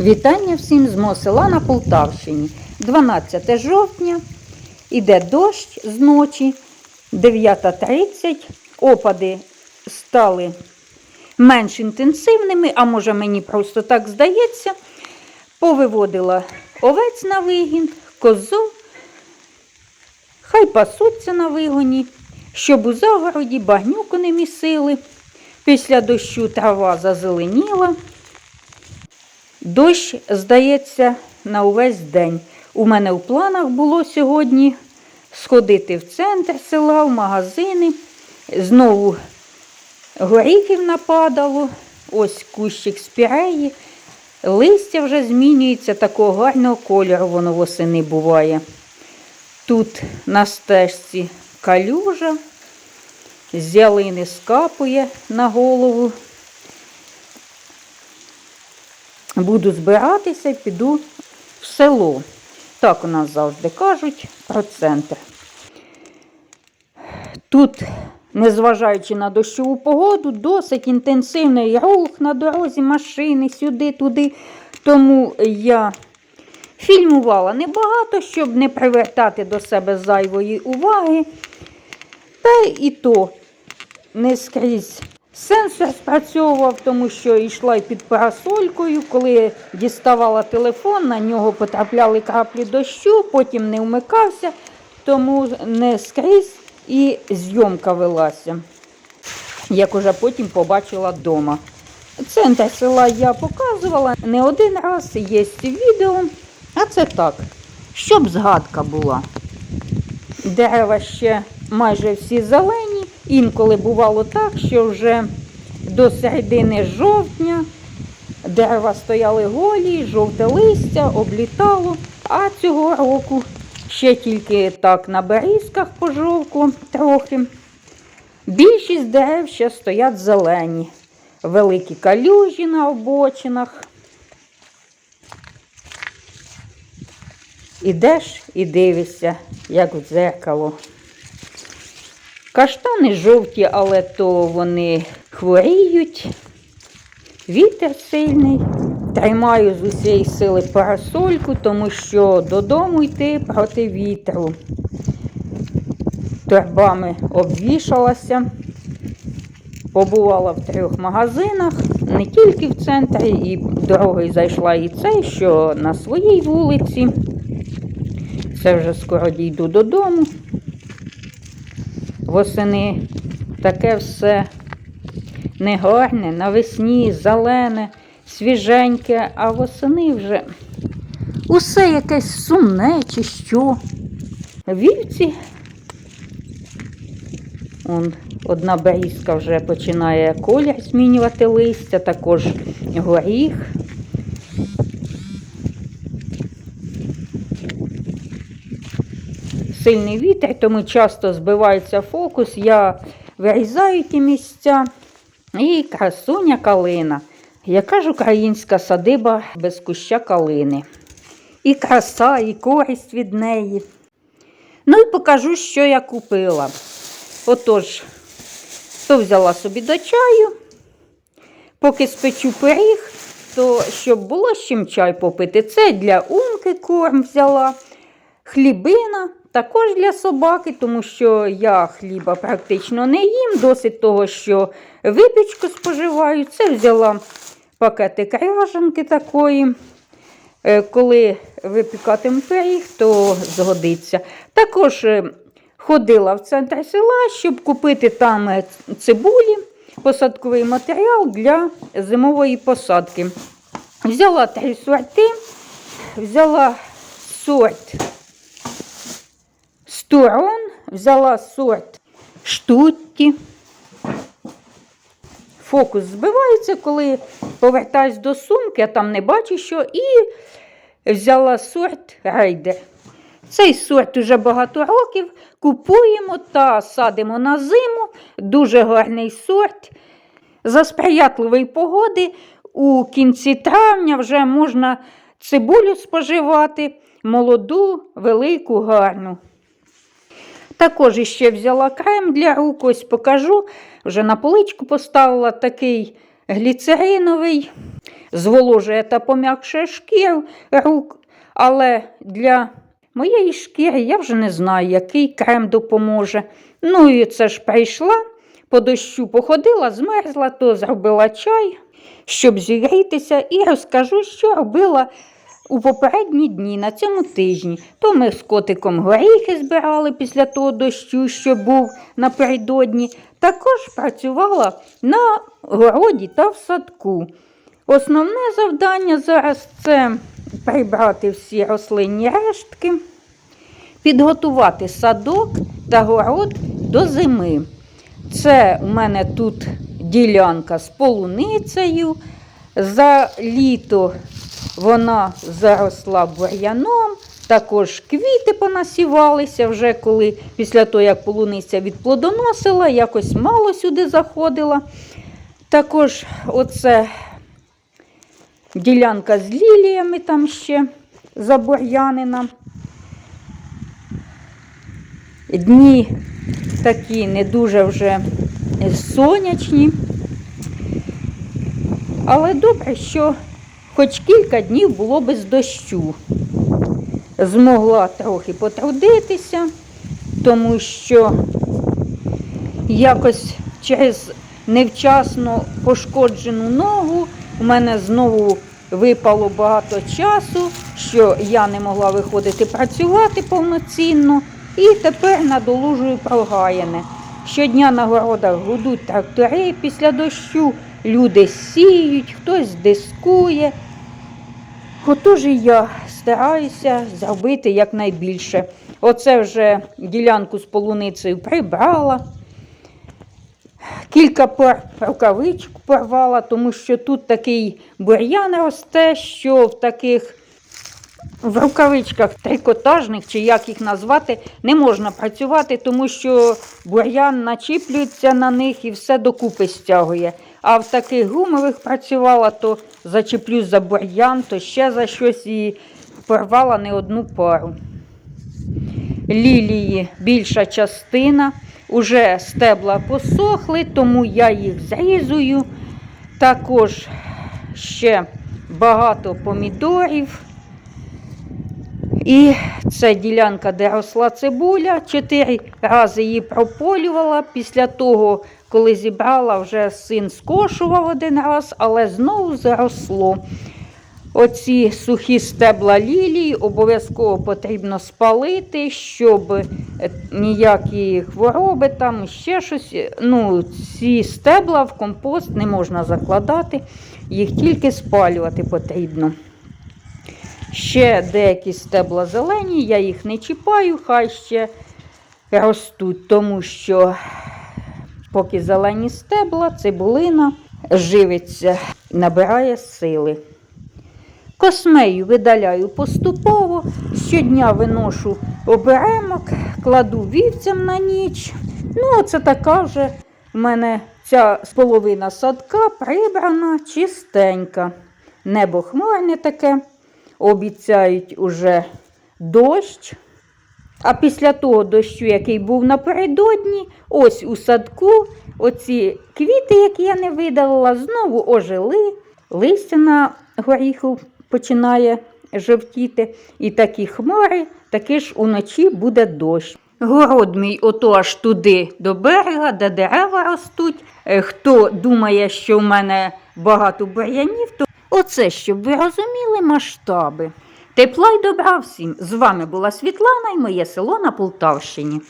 Вітання всім з мого на Полтавщині. 12 жовтня, іде дощ з ночі, 9.30. Опади стали менш інтенсивними, а може мені просто так здається. Повиводила овець на вигін, козу. Хай пасуться на вигоні, щоб у загороді багнюку не місили. Після дощу трава зазеленіла. Дощ, здається, на увесь день. У мене в планах було сьогодні сходити в центр села, в магазини. Знову горіхів нападало, ось кущик спіреї. Листя вже змінюється, такого гарного кольору воно восени буває. Тут на стежці калюжа, з ялини скапує на голову. Буду збиратися, і піду в село. Так у нас завжди кажуть про центр. Тут, незважаючи на дощову погоду, досить інтенсивний рух на дорозі, машини сюди, туди. Тому я фільмувала небагато, щоб не привертати до себе зайвої уваги. Та і то не скрізь сенсор спрацьовував, тому що йшла й під парасолькою. Коли діставала телефон, на нього потрапляли краплі дощу, потім не вмикався, тому не скрізь і зйомка велася, як уже потім побачила вдома. Центр села я показувала не один раз, є відео, а це так, щоб згадка була. Дерева ще майже всі зелені. Інколи бувало так, що вже до середини жовтня дерева стояли голі, жовте листя облітало, а цього року ще тільки так на берізках пожовкло трохи. Більшість дерев ще стоять зелені, великі калюжі на обочинах. Ідеш і дивишся, як в дзеркало. Каштани жовті, але то вони хворіють. Вітер сильний. Тримаю з усієї сили парасольку, тому що додому йти проти вітру. Торбами обвішалася. Побувала в трьох магазинах, не тільки в центрі, і дорогою зайшла і цей, що на своїй вулиці. Це вже скоро дійду додому. Восени таке все негарне, навесні, зелене, свіженьке, а восени вже усе якесь сумне чи що. Вівці. Он, одна берізка вже починає колір змінювати листя, також горіх. Сильний вітер, тому часто збивається фокус. Я вирізаю ті місця. І красуня калина. Яка ж українська садиба без куща калини? І краса, і користь від неї. Ну і покажу, що я купила. Отож, то взяла собі до чаю, поки спечу пиріг, то щоб було з чим чай попити. Це для умки корм взяла, хлібина. Також для собаки, тому що я хліба практично не їм, досить того, що випічку споживаю. Це взяла пакетик ряжанки такої. Е, Коли випікатиму пиріг, то згодиться. Також е, ходила в центр села, щоб купити там е, цибулі, посадковий матеріал для зимової посадки. Взяла три сорти, взяла сорт. Сторон взяла сорт штутті. Фокус збивається, коли повертаюсь до сумки, а там не бачу що, і взяла сорт рейдер. Цей сорт уже багато років. Купуємо та садимо на зиму. Дуже гарний сорт. За сприятливої погоди у кінці травня вже можна цибулю споживати, молоду, велику, гарну. Також іще взяла крем для рук, ось покажу. Вже на поличку поставила такий гліцериновий. зволожує та пом'якшує шкіру рук. Але для моєї шкіри я вже не знаю, який крем допоможе. Ну і це ж прийшла, по дощу походила, змерзла, то зробила чай, щоб зігрітися, і розкажу, що робила у попередні дні на цьому тижні. То ми з котиком горіхи збирали після того дощу, що був напередодні. Також працювала на городі та в садку. Основне завдання зараз це прибрати всі рослинні рештки, підготувати садок та город до зими. Це у мене тут ділянка з полуницею. За літо вона заросла бур'яном, також квіти понасівалися вже коли після того, як полуниця відплодоносила, якось мало сюди заходила. Також оце ділянка з ліліями там ще забур'янена. Дні такі не дуже вже сонячні. Але добре, що хоч кілька днів було без дощу. Змогла трохи потрудитися, тому що якось через невчасно пошкоджену ногу у мене знову випало багато часу, що я не могла виходити працювати повноцінно. І тепер надолужую прогаяне. Щодня на городах гудуть трактори після дощу, люди сіють, хтось дискує. Отож і я стараюся зробити якнайбільше. Оце вже ділянку з полуницею прибрала. Кілька пар рукавичок порвала, тому що тут такий бур'ян росте, що в таких в рукавичках трикотажних, чи як їх назвати, не можна працювати, тому що бур'ян начіплюється на них і все докупи стягує. А в таких гумових працювала, то зачеплюсь за бур'ян, то ще за щось і порвала не одну пару. Лілії більша частина. Уже стебла посохли, тому я їх зрізую. Також ще багато помідорів. І це ділянка, де росла цибуля. Чотири рази її прополювала. Після того, коли зібрала, вже син скошував один раз, але знову заросло. Оці сухі стебла лілії обов'язково потрібно спалити, щоб е, ніякі хвороби, там ще щось. Ну, ці стебла в компост не можна закладати, їх тільки спалювати потрібно. Ще деякі стебла зелені, я їх не чіпаю, хай ще ростуть, тому що поки зелені стебла, цибулина живиться, набирає сили. Космею видаляю поступово, щодня виношу оберемок, кладу вівцям на ніч. Ну, це така вже в мене ця половина садка прибрана, чистенька. Небо хмарне таке, обіцяють уже дощ. А після того дощу, який був напередодні, ось у садку, оці квіти, які я не видалила, знову ожили, листя на горіху починає жовтіти. І такі хмари, таки ж уночі буде дощ. Город мій ото аж туди до берега, де дерева ростуть. Е, Хто думає, що в мене багато бур'янів, то оце, щоб ви розуміли масштаби. Тепла й добра всім. З вами була Світлана і моє село на Полтавщині.